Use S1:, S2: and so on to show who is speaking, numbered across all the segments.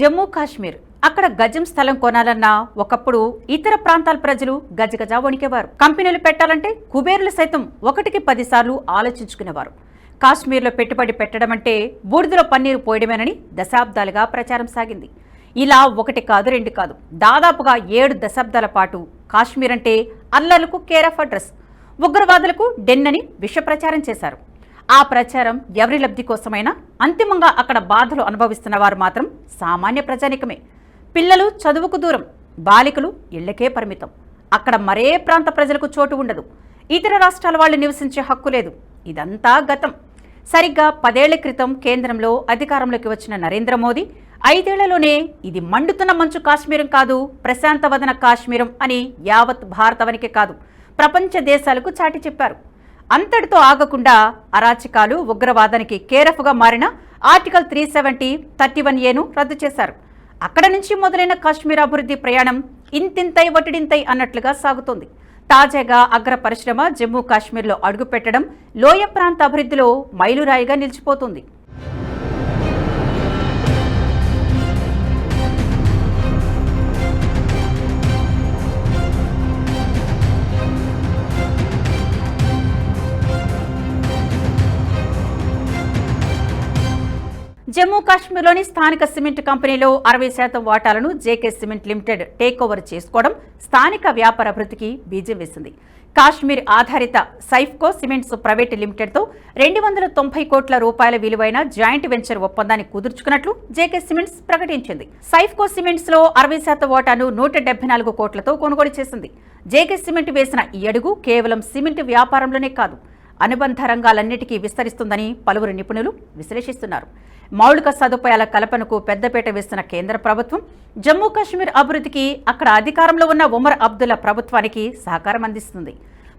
S1: జమ్మూ కాశ్మీర్ అక్కడ గజం స్థలం కొనాలన్నా ఒకప్పుడు ఇతర ప్రాంతాల ప్రజలు గజగజ వణికేవారు. కంపెనీలు పెట్టాలంటే కుబేరులు సైతం ఒకటికి పదిసార్లు ఆలోచించుకునేవారు. కాశ్మీర్లో పెట్టుబడి పెట్టడం అంటే బూడిదలో పన్నీరు పోయడమేనని దశాబ్దాలుగా ప్రచారం సాగింది. ఇలా ఒకటి కాదు రెండు కాదు. దాదాపుగా ఏడు దశాబ్దాల పాటు కాశ్మీర్ అంటే అల్లర్లకు కేర్ ఆఫ్ అడ్రస్. ఉగ్రవాదులకు డెన్నని విష ప్రచారం చేశారు. ఆ ప్రచారం ఎవరి లబ్ధి కోసమైనా అంతిమంగా అక్కడ బాధలు అనుభవిస్తున్న వారు మాత్రం సామాన్య ప్రజానికమే. పిల్లలు చదువుకు దూరం బాలికలు ఇళ్ళకే పరిమితం. అక్కడ మరే ప్రాంత ప్రజలకు చోటు ఉండదు. ఇతర రాష్ట్రాల వాళ్ళు నివసించే హక్కు లేదు. ఇదంతా గతం. సరిగ్గా పదేళ్ళ క్రితం కేంద్రంలో అధికారంలోకి వచ్చిన నరేంద్ర మోదీ ఐదేళ్ళలోనే ఇది మండుతున్న మంచు కాశ్మీరం కాదు ప్రశాంతవదన కాశ్మీరం అని యావత్ భారతవనికే కాదు ప్రపంచ దేశాలకు చాటి చెప్పారు. అంతటితో ఆగకుండా అరాచకాలు ఉగ్రవాదానికి కేరఫ్గా మారిన article three seventy thirty one ఏను రద్దు చేశారు. అక్కడ నుంచి మొదలైన కాశ్మీర్ అభివృద్ధి ప్రయాణం ఇంతింతై ఒటిడింతై అన్నట్లుగా సాగుతోంది. తాజాగా అగ్ర పరిశ్రమ జమ్మూ కాశ్మీర్లో అడుగుపెట్టడం లోయ ప్రాంత అభివృద్ధిలో మైలురాయిగా నిలిచిపోతుంది. జమ్మూ కాశ్మీర్లోని స్థానిక సిమెంట్ కంపెనీలో అరవై శాతం వాటాలను JK cement limited take over చేసుకోవడం స్థానిక వ్యాపార అభివృద్ధికి బీజం వేసింది. కాశ్మీర్ ఆధారిత సైఫ్కో సిమెంట్స్ ప్రైవేట్ లిమిటెడ్తో రెండు వందల తొంభై కోట్ల రూపాయల విలువైన జాయింట్ వెంచర్ ఒప్పందాన్ని కుదుర్చుకున్నట్లు జేకే సిమెంట్స్ ప్రకటించింది. సైఫ్కో సిమెంట్స్లో అరవై శాతం వాటాను నూట డెబ్బై నాలుగు కోట్లతో కొనుగోలు చేసింది. జేకే సిమెంట్ వేసిన ఈ అడుగు కేవలం సిమెంట్ వ్యాపారంలోనే కాదు అనుబంధ రంగాలన్నిటికీ విస్తరిస్తుందని పలువురు నిపుణులు విశ్లేషిస్తున్నారు. మౌలిక సదుపాయాల కల్పనకు పెద్దపీట వేస్తున్న కేంద్ర ప్రభుత్వం జమ్మూ కాశ్మీర్ అభివృద్ధికి అక్కడ అధికారంలో ఉన్న ఉమర్ అబ్దుల్లా ప్రభుత్వానికి సహకారం అందిస్తుంది.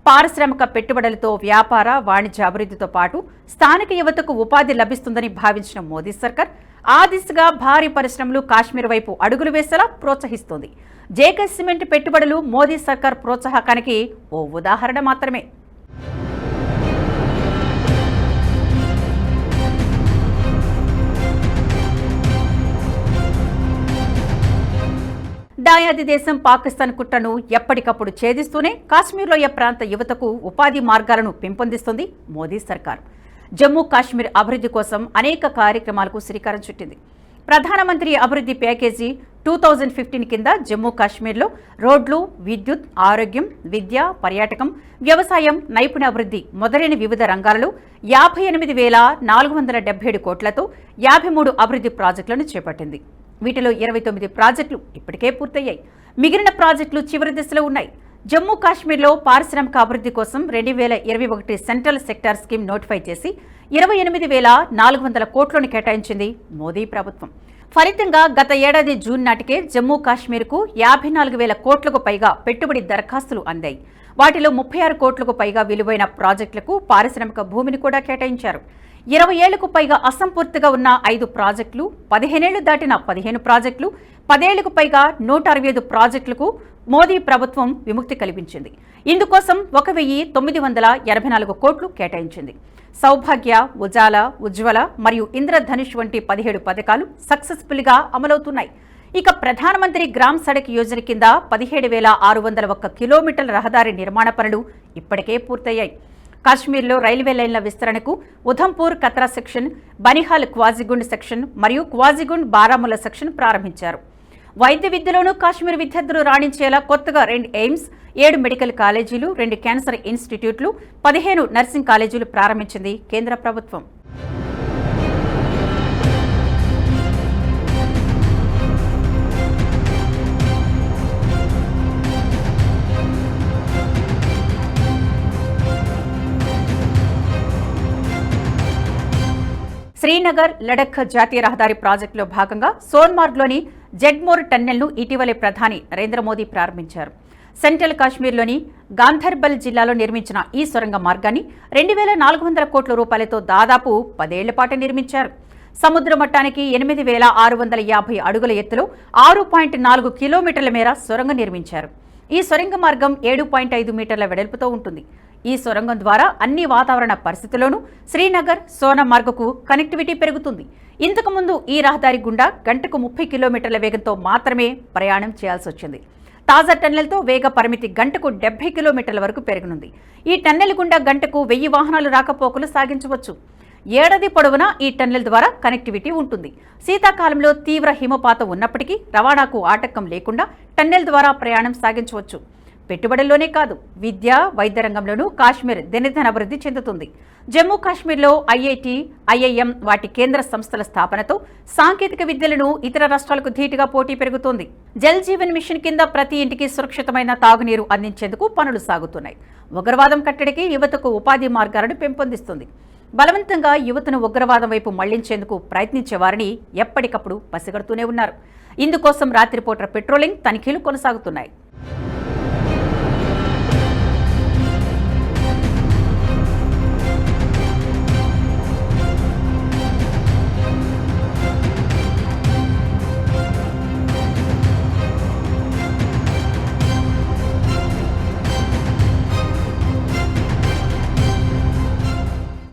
S1: పారిశ్రామిక పెట్టుబడులతో వ్యాపార వాణిజ్య అభివృద్ధితో పాటు స్థానిక యువతకు ఉపాధి లభిస్తుందని భావించిన మోదీ సర్కార్ ఆ దిశగా భారీ పరిశ్రమలు కాశ్మీర్ వైపు అడుగులు వేసేలా ప్రోత్సహిస్తోంది. జేకే సిమెంట్ పెట్టుబడులు మోదీ సర్కార్ ప్రోత్సాహకానికి ఓ ఉదాహరణ మాత్రమే. దాయాది దేశం పాకిస్తాన్ కుట్రను ఎప్పటికప్పుడు ఛేదిస్తూనే కాశ్మీర్లోయ ప్రాంత యువతకు ఉపాధి మార్గాలను పెంపొందిస్తుంది మోదీ సర్కార్. జమ్మూ కాశ్మీర్ అభివృద్ధి కోసం అనేక కార్యక్రమాలకు శ్రీకారం చుట్టింది. ప్రధానమంత్రి అభివృద్ధి ప్యాకేజీ టూ థౌజండ్ ఫిఫ్టీన్ కింద జమ్మూ కాశ్మీర్లో రోడ్లు విద్యుత్ ఆరోగ్యం విద్య పర్యాటకం వ్యవసాయం నైపుణ్యాభివృద్ధి మొదలైన వివిధ రంగాలలో యాభై ఎనిమిది వేల నాలుగు వందల డెబ్బై ఏడు కోట్లతో యాభై మూడు అభివృద్ధి ప్రాజెక్టులను చేపట్టింది. వీటిలో ఇరవై తొమ్మిది ప్రాజెక్టులు ఇప్పటికే పూర్తయ్యాయి. మిగిలిన ప్రాజెక్టులు చివరి దశలో ఉన్నాయి. జమ్మూ కాశ్మీర్లో పారిశ్రామిక అభివృద్ధి కోసం రెండు వేల ఇరవై ఒకటి సెంట్రల్ సెక్టార్ స్కీమ్ నోటిఫై చేసి ఇరవై ఎనిమిది వేల నాలుగు వందల కోట్లను కేటాయించింది మోదీ ప్రభుత్వం. ఫలితంగా గత ఏడాది జూన్ నాటికే జమ్మూ కాశ్మీర్కు యాభై నాలుగు వేల కోట్లకు పైగా పెట్టుబడి దరఖాస్తులు అందాయి. వాటిలో ముప్పై ఆరు కోట్లకు పైగా విలువైన ప్రాజెక్టులకు పారిశ్రామిక భూమిని కూడా కేటాయించారు. ఇరవై ఏళ్ళకు పైగా అసంపూర్తిగా ఉన్న ఐదు ప్రాజెక్టులు పదిహేనేళ్ళు దాటిన పదిహేను ప్రాజెక్టులు పదేళ్ళకు పైగా నూట అరవై ఐదు ప్రాజెక్టులకు మోదీ ప్రభుత్వం విముక్తి కల్పించింది. ఇందుకోసం ఒక వెయ్యి తొమ్మిది వందల ఎనభై నాలుగు కోట్లు కేటాయించింది. సౌభాగ్య ఉజాల ఉజ్వల మరియు ఇంద్రధనుష్ వంటి పదిహేడు పథకాలు సక్సెస్ఫుల్గా అమలవుతున్నాయి. ఇక ప్రధానమంత్రి గ్రామ్ సడక్ యోజన కింద పదిహేడు వేల ఆరు వందల ఒక్క కిలోమీటర్ల రహదారి నిర్మాణ పనులు ఇప్పటికే పూర్తయ్యాయి. కాశ్మీర్లో రైల్వే లైన్ల విస్తరణకు ఉధంపూర్ కత్రా సెక్షన్ బనిహాల్ క్వాజిగుండ్ సెక్షన్ మరియు క్వాజిగుండ్ బారాముల సెక్షన్ ప్రారంభించారు. వైద్య విద్యలోనూ కాశ్మీర్ విద్యార్థులు రాణించేలా కొత్తగా రెండు ఎయిమ్స్ ఏడు మెడికల్ కాలేజీలు రెండు క్యాన్సర్ ఇన్స్టిట్యూట్లు పదిహేను నర్సింగ్ కాలేజీలు ప్రారంభించింది కేంద్ర ప్రభుత్వం. శ్రీనగర్ లడఖ్ జాతీయ రహదారి ప్రాజెక్టులో భాగంగా సోన్మార్గ్లోని జెడ్మోర్ టన్నెల్ను ఇటీవలే ప్రధాని నరేంద్ర మోదీ ప్రారంభించారు. సెంట్రల్ కాశ్మీర్లోని గాంధర్బల్ జిల్లాలో నిర్మించిన ఈ సొరంగ మార్గాన్ని రెండు వేల నాలుగు వందల కోట్ల రూపాయలతో దాదాపు పదేళ్ళ పాటు నిర్మించారు. సముద్ర మట్టానికి ఎనిమిది వేల ఆరు వందల యాభై అడుగుల ఎత్తులో ఆరు పాయింట్ నాలుగు కిలోమీటర్ల మేర సొరంగం నిర్మించారు. ఈ సొరంగ మార్గం ఏడు పాయింట్ ఐదు మీటర్ల వెడల్పుతో ఉంటుంది. ఈ సొరంగం ద్వారా అన్ని వాతావరణ పరిస్థితుల్లోనూ శ్రీనగర్ సోనమార్గకు కనెక్టివిటీ పెరుగుతుంది. ఇంతకుముందు ఈ రహదారి గుండా గంటకు ముప్పై కిలోమీటర్ల వేగంతో మాత్రమే ప్రయాణం చేయాల్సి వచ్చింది. తాజా టన్నెల్తో వేగ పరిమితి గంటకు డెబ్బై కిలోమీటర్ల వరకు పెరగనుంది. ఈ టన్నెల్ గుండా గంటకు వెయ్యి వాహనాలు రాకపోకలు సాగించవచ్చు. ఏడాది పొడవునా ఈ టన్నెల్ ద్వారా కనెక్టివిటీ ఉంటుంది. శీతాకాలంలో తీవ్ర హిమపాతం ఉన్నప్పటికీ రవాణాకు ఆటంకం లేకుండా టన్నెల్ ద్వారా ప్రయాణం సాగించవచ్చు. పెట్టుబడుల్లోనే కాదు విద్య వైద్య రంగంలోనూ కాశ్మీర్ దినదిన అభివృద్ధి చెందుతుంది. జమ్మూ కాశ్మీర్లో ఐఐటి ఐఐఎం వాటి కేంద్ర సంస్థల స్థాపనతో సాంకేతిక విద్యలను ఇతర రాష్ట్రాలకు ధీటుగా పోటీ పెరుగుతోంది. జల్ జీవన్ మిషన్ కింద ప్రతి ఇంటికి సురక్షితమైన తాగునీరు అందించేందుకు పనులు సాగుతున్నాయి. ఉగ్రవాదం కట్టడికి యువతకు ఉపాధి మార్గాలను పెంపొందిస్తుంది. బలవంతంగా యువతను ఉగ్రవాదం వైపు మళ్ళించేందుకు ప్రయత్నించేవారిని ఎప్పటికప్పుడు పసిగడుతూనే ఉన్నారు. ఇందుకోసం రాత్రిపూట పెట్రోలింగ్ తనిఖీలు కొనసాగుతున్నాయి.